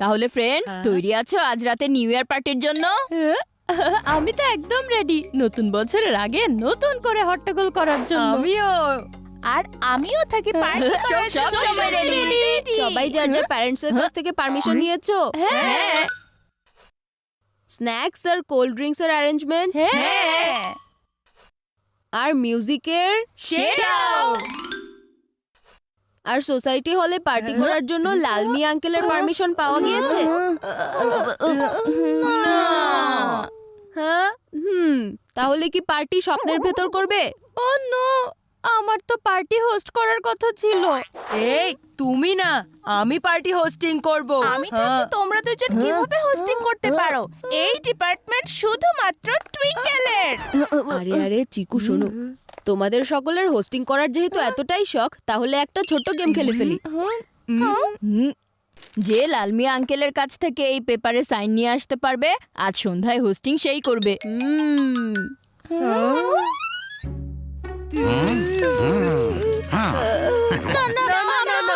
তাহলে ফ্রেন্ডস তৈরি আছো আজ রাতে নিউ ইয়ার পার্টির জন্য? আমি তো একদম রেডি নতুন বছরের আগে নতুন করে হট্টগোল করার জন্য। আমিও। আর আমিও থাকি। সবাই যার যার প্যারেন্টস এর কাছ থেকে পারমিশন নিয়েছো? হ্যাঁ। স্ন্যাক্স আর কোল্ড ড্রিঙ্কস এর অ্যারেঞ্জমেন্ট হ্যাঁ। হ্যাঁ আর মিউজিকের সেটাও। আর সোসাইটি হলে পার্টি করার জন্য লালমি আঙ্কেলের পারমিশন পাওয়া গিয়েছে? হ্যাঁ? হুম তাহলে কি পার্টি স্বপ্নের ভেতর করবে? ও নো আমার তো পার্টি হোস্ট করার কথা ছিল। এই তুমি না আমি পার্টি হোস্টিং করব। আমি তো তোমরা দুজন কীভাবে হোস্টিং করতে পারো? এই ডিপার্টমেন্ট শুধুমাত্র টুইঙ্কেলের। আরে আরে চিকু শোনো। তোমাদের সকলের হোস্টিং করার যেহেতু এতটাই শখ তাহলে একটা ছোট গেম খেলে ফেলি। হুম, যে লালমিয়া আঙ্কেলের কাছ থেকে এই পেপারে সাইন নিয়ে আসতে পারবে আজ সন্ধ্যায় হোস্টিং সেই করবে। হুম।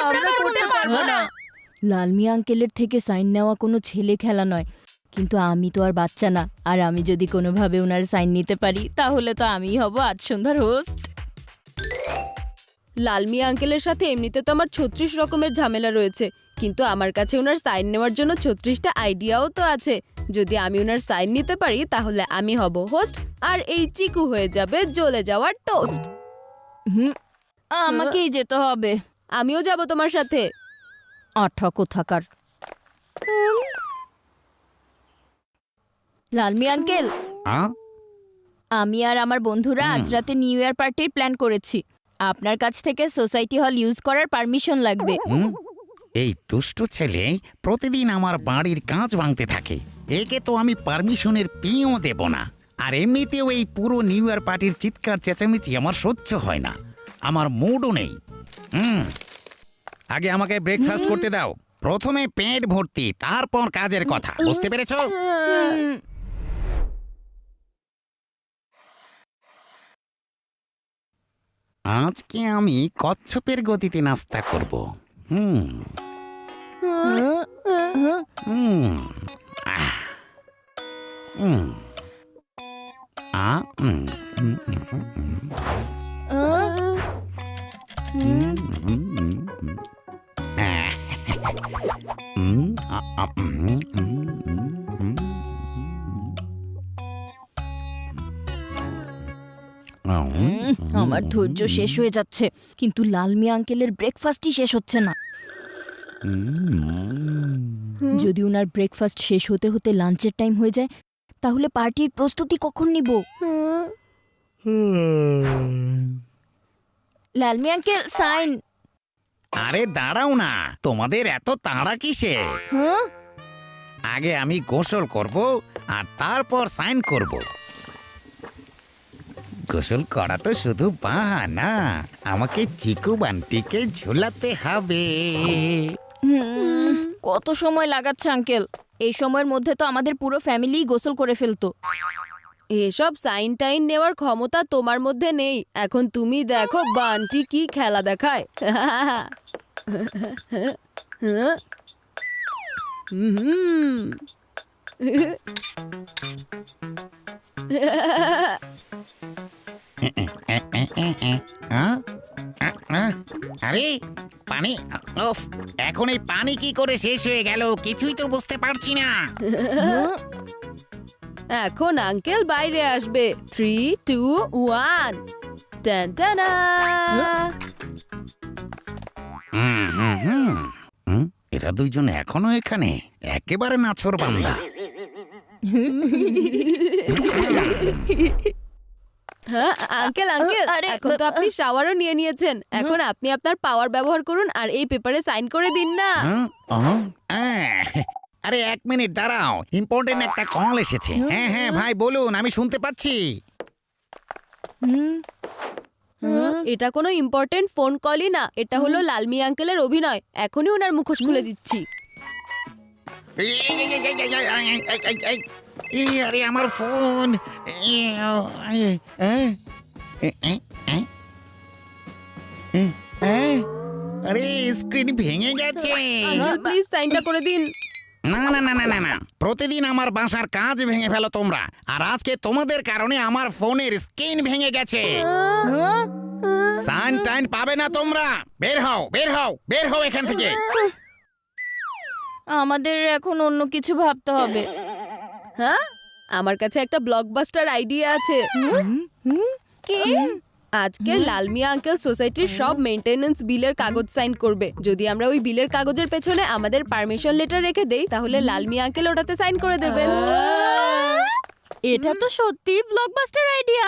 আমরা করতে পারব না। লালমিয়া আঙ্কেলের থেকে সাইন নেওয়া কোনো ছেলে খেলা নয়। কিন্তু আমি তো আর বাচ্চা না। আর আমি যদি কোনোভাবে ওনার সাইন নিতে পারি তাহলে তো আমিই হব আজ সন্ধ্যার হোস্ট। লালমিয়া আঙ্কেলের সাথে এমনিতে তো আমার ছত্রিশ রকমের ঝামেলা রয়েছে কিন্তু আমার কাছে ওনার সাইন নেওয়ার জন্য ছত্রিশটা আইডিয়াও তো আছে। যদি আমি ওনার সাইন নিতে পারি তাহলে আমি হব হোস্ট আর এই চিকু হয়ে যাবে জ্বলে যাওয়ার টোস্ট। হুম আমাকেই যেতে হবে। আমিও যাব তোমার সাথে। আঠা কোথাকার। লালমি আঙ্কেল। আমি আর আমার বন্ধুরা আজ রাতে নিউ ইয়ার পার্টির প্ল্যান করেছি। আপনার কাছ থেকে সোসাইটি হল ইউজ করার পারমিশন লাগবে? এই দুষ্ট ছেলে প্রতিদিন আমার বাড়ির কাঁচ ভাঙতে থাকে। একে তো আমি পারমিশনের পিও দেব না। আর এমনিতেও এই পুরো নিউ ইয়ার পার্টির চিৎকার চেঁচামেচি আমার সহ্য হয় না। আমার মুডও নেই। হুম? আগে আমাকে ব্রেকফাস্ট করতে দাও। প্রথমে পেট ভর্তি তারপর কাজের কথা। বুঝতে পেরেছ? আজকে আমি কচ্ছপের গতিতে নাস্তা করব। হুম। হুম। হুম হুম। আমার ধৈর্য শেষ হয়ে যাচ্ছে। কিন্তু লালমি আঙ্কেলের ব্রেকফাস্টই শেষ হচ্ছে না। যদি ওনার ব্রেকফাস্ট শেষ হতে হতে লাঞ্চের টাইম হয়ে যায় তাহলে পার্টির প্রস্তুতি কখন নিব? লালমি আঙ্কেল সাইন আরে দাঁড়াও না তোমাদের এত তাড়া কিসে? হ্যাঁ? আগে আমি গোসল করব আর তারপর সাইন করব। গোসল করা তো শুধু বাহানা। আমাকে চিকু বান্টিকে ঝুলাতে হবে। হুম, কত সময় লাগাচ্ছে আঙ্কেল? এই সময়ের মধ্যে তো আমাদের পুরো ফ্যামিলি গোসল করে ফেলতো। এসব সাইন টাইন নেওয়ার ক্ষমতা তোমার মধ্যে নেই। এখন তুমি দেখো বান্টি কি খেলা দেখায়। হুম। আরে পানি এখন এই পানি কি করে শেষ হয়ে গেল? কিছুই তো বুঝতে পারছি না। এখন আঙ্কেল বাইরে আসবে। থ্রি টু ওয়ান এরা দুইজন এখনও এখানে। একেবারে নাছর বান্দা। হ্যাঁ আঙ্কেল আঙ্কেল আরে, এখন তো আপনি শাওয়ারও নিয়ে নিয়েছেন। এখন আপনি আপনার পাওয়ার ব্যবহার করুন আর এই পেপারে সাইন করে দিন না। হ্যাঁ? আরে এক মিনিট দাঁড়াও। ইম্পর্টেন্ট একটা কল এসেছে। হ্যাঁ হ্যাঁ ভাই বলুন আমি শুনতে পাচ্ছি। এটা কোনো ইম্পর্টেন্ট ফোন কলই না। এটা হলো লালমি আঙ্কেলের অভিনয়। এখনই ওনার মুখোশ খুলে দিচ্ছি। আরে আমার ফোন আরে স্ক্রিন ভেঙে গেছে আঙ্কেল প্লিজ সাইনটা করে দিন না না না না না না প্রতিদিন আমার বাসার কাজ ভেঙে ফেলো তোমরা আর আজকে তোমাদের কারণে আমার ফোনের স্ক্রিন ভেঙে গেছে হ্যাঁ? সাইন টাইন পাবে না তোমরা বের হও বের হও বের হও এখান থেকে আমাদের এখন অন্য কিছু ভাবতে হবে। হ্যাঁ? আমার কাছে একটা ব্লকবাস্টার আইডিয়া আছে। কি? আজকের লালমিয়া আঙ্কেল সোসাইটির সব মেইনটেনেন্স বিলের কাগজ সাইন করবে। যদি আমরা ওই বিলের কাগজের পেছনে আমাদের পারমিশন লেটার রেখে দেই তাহলে লালমিয়া আঙ্কেল ওটাতে সাইন করে দেবেন এটা তো সত্যি ব্লকবাস্টার আইডিয়া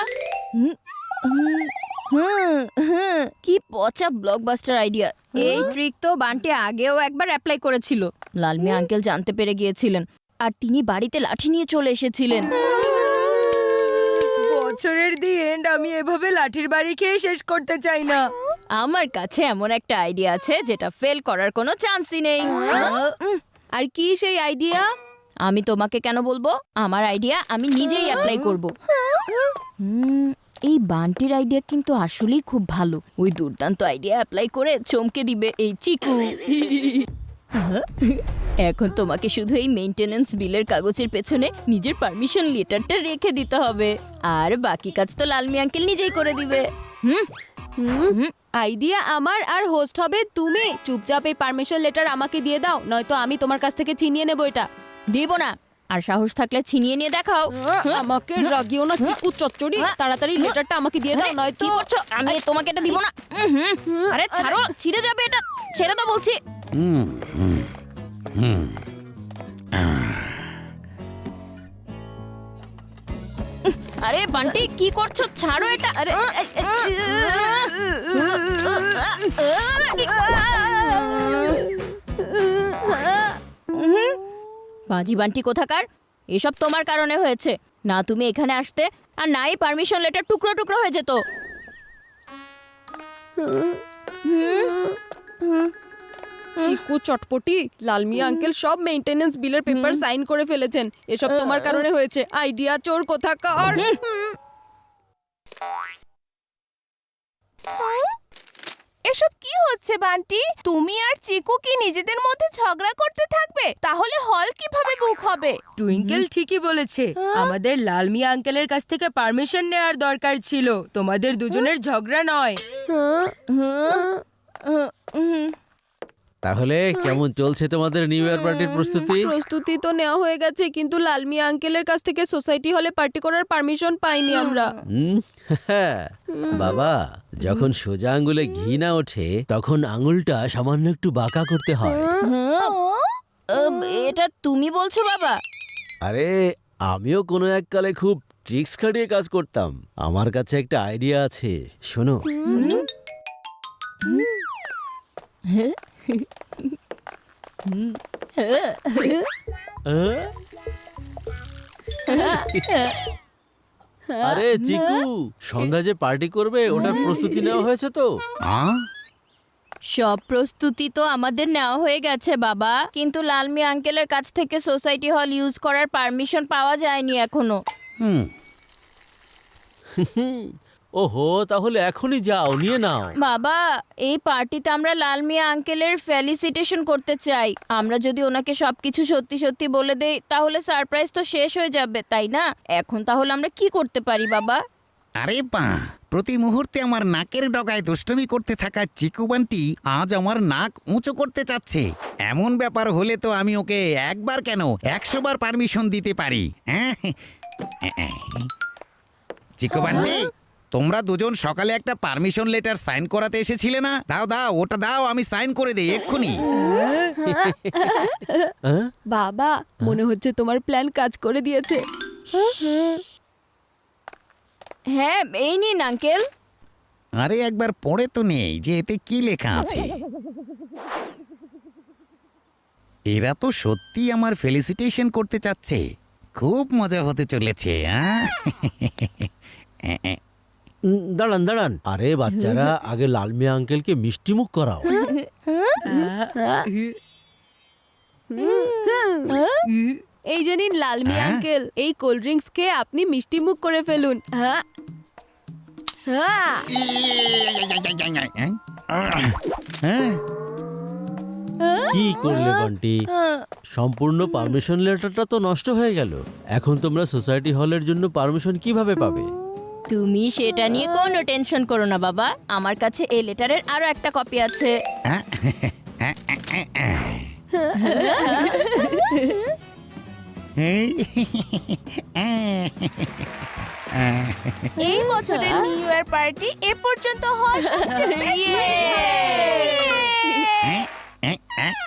কি পচা ব্লকবাস্টার আইডিয়া এই ট্রিক তো বান্টি আগেও একবার অ্যাপ্লাই করেছিল। লালমি আঙ্কেল জানতে পেরে গিয়েছিলেন। আর তিনি বাড়িতে লাঠি নিয়ে চলে এসেছিলেন। বছরের দি এন্ড আমি এভাবে লাঠির বাড়ি খেয়ে শেষ করতে চাই না। আমার কাছে এমন একটা আইডিয়া আছে যেটা ফেল করার কোনো চান্সই নেই। আর কি সেই আইডিয়া আমি তোমাকে কেন বলব? আমার আইডিয়া আমি নিজেই অ্যাপ্লাই করব। হুম, এই বান্টির আইডিয়া কিন্তু আসলেই খুব ভালো। ওই দুর্দান্ত আইডিয়া অ্যাপ্লাই করে চমকে দিবে এই চিকু। এখন তোমাকে শুধু এই মেইনটেনেন্স বিলের কাগজের পেছনে নিজের পারমিশন লেটারটা রেখে দিতে হবে। আর বাকি কাজ তো লালমি আঙ্কেল নিজেই করে দিবে। হুম? আইডিয়া আমার আর হোস্ট হবে তুমি। চুপচাপ এই পারমিশন লেটার আমাকে দিয়ে দাও, নয়তো আমি তোমার কাছ থেকে ছিনিয়ে নেব এটা। দিব না। আর সাহস থাকলে ছিনিয়ে নিয়ে দেখাও আমাকে রাগিও না চিকু চচ্চড়ি তাড়াতাড়ি লেটারটা আমাকে দিয়ে দাও নয়তো কি করছ আমি তোমাকে এটা দিব না আরে ছাড়ো ছিঁড়ে যাবে এটা ছেড়ে দাও বলছি। আরে বান্টি কি করছ ছাড়ো এটা আরে বাজি বান্টি কোথাকার? এসব তোমার কারণে হয়েছে। না তুমি এখানে আসতে আর নাই পারমিশন লেটার টুকরো টুকরো হয়ে যেত। চিকু চটপটি লালমিয়া আঙ্কেল সব মেইনটেনেন্স বিলের পেপার সাইন করে ফেলেছেন। এসব তোমার কারণে হয়েছে। আইডিয়া চোর কোথাকার? এসব কি হচ্ছে বান্টি? তুমি আর চিকু কি নিজেদের মধ্যে ঝগড়া করতে থাকবে? তাহলে হল কীভাবে বুক হবে? টুইঙ্কেল ঠিকই বলেছে। আমাদের লালমিয়া আঙ্কেলের কাছ থেকে পারমিশন নেওয়ার দরকার ছিল। তোমাদের দুজনের ঝগড়া নয়। তাহলে কেমন চলছে তোমাদের নিউ ইয়ার পার্টির প্রস্তুতি? প্রস্তুতি তো নেওয়া হয়ে গেছে কিন্তু লালমিয়া আঙ্কেলের কাছ থেকে সোসাইটি হলে পার্টি করার পারমিশন পাইনি আমরা। হুম? বাবা যখন সোজা আঙ্গুলে ঘি না ওঠে তখন আঙুলটা সামান্য একটু বাঁকা করতে হয়। এটা তুমি বলছো বাবা? আরে আমিও কোনো এককালে খুব ট্রিক্স খাটিয়ে কাজ করতাম। আমার কাছে একটা আইডিয়া আছে শোনো। আহ? আরে চিকু সন্ধ্যা যে পার্টি করবে ওটার প্রস্তুতি নেওয়া হয়েছে তো। সব প্রস্তুতি তো আমাদের নেওয়া হয়ে গেছে বাবা। কিন্তু লালমি আঙ্কেলের কাছ থেকে সোসাইটি হল ইউজ করার পারমিশন পাওয়া যায়নি এখনও। হুম। ওহো তাহলে এখনই যাও নিয়ে নাও। বাবা এই পার্টিতে আমরা লালমিয়া আঙ্কেলের ফেলিসিটেশন করতে চাই। আমরা যদি ওনাকে সবকিছু সত্যি সত্যি বলে দেই তাহলে সারপ্রাইজ তো শেষ হয়ে যাবে তাই না? এখন তাহলে আমরা কি করতে পারি বাবা? আরে বা প্রতি মুহূর্তে আমার নাকের ডগায় দুষ্টমি করতে থাকা চিকুবানটি আজ আমার নাক উঁচু করতে চাচ্ছে। এমন ব্যাপার হলে তো আমি ওকে একবার কেন একশোবার পারমিশন দিতে পারি হ্যাঁ? চিকুবান্টি তোমরা দুজন সকালে একটা পারমিশন লেটার সাইন করাতে এসেছিলে না? দাও দাও ওটা দাও আমি সাইন করে দিই এক্ষুনি? বাবা মনে হচ্ছে তোমার প্ল্যান কাজ করে দিয়েছে। হ্যাঁ এই নিন আঙ্কেল। আরে একবার পড়ে তো নেই যে এতে কি লেখা আছে। এরা তো সত্যি আমার ফেলিসিটেশন করতে চাচ্ছে। খুব মজা হতে চলেছে হ্যাঁ দাঁড়ান দাঁড়ান। আরে বাচ্চারা আগে লালমিয়া আঙ্কেলকে মিষ্টি মুখ করাও। এই যে নিন লালমিয়া হ্যাঁ? আঙ্কেল এই কোল্ড ড্রিঙ্কস খেয়ে আপনি মিষ্টি মুখ করে ফেলুন। হ্যাঁ হ্যাঁ? হ্যাঁ? কি করলে বান্টি? সম্পূর্ণ পারমিশন লেটারটা তো নষ্ট হয়ে গেল। এখন তোমরা সোসাইটি হলের জন্য পারমিশন কীভাবে পাবে? তুমি সেটা নিয়ে কোনো টেনশন করো না বাবা। আমার কাছে এই লেটারের আরও একটা কপি আছে। এই বছরের নিউ ইয়ার পার্টি এ পর্যন্ত হ্যাঁ?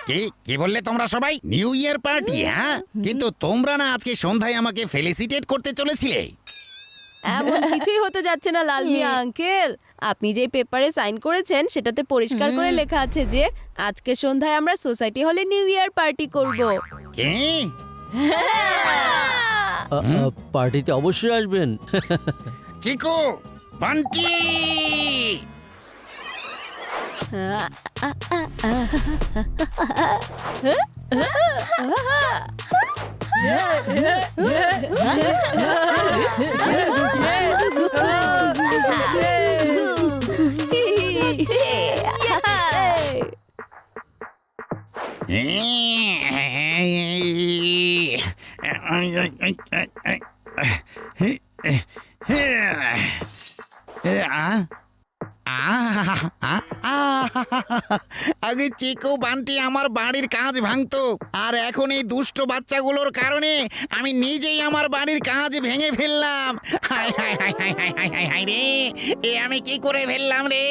কি কি বললে তোমরা সবাই? নিউ ইয়ার পার্টি হ্যাঁ? কিন্তু তোমরা না আজকে সন্ধ্যায় আমাকে ফেলিসিটেট করতে চলেছিলে। এমন কিছুই হতে যাচ্ছে না লাল মিয়া আঙ্কেল আপনি যে পেপারে সাইন করেছেন সেটাতে পরিষ্কার করে লেখা আছে যে আজকে সন্ধ্যায় আমরা সোসাইটি হলে নিউ ইয়ার পার্টি করব কি পার্টিতে অবশ্যই আসবেন চিকু বান্টি Hả? আগে চেকো বান্টি আমার বাড়ির কাজ ভাঙতো আর এখন এই দুষ্ট বাচ্চাগুলোর কারণে আমি নিজেই আমার বাড়ির কাজ ভেঙে ফেললাম হায় হায় হায় হায় হায় হায় হায় রে এ আমি কি করে ফেললাম রে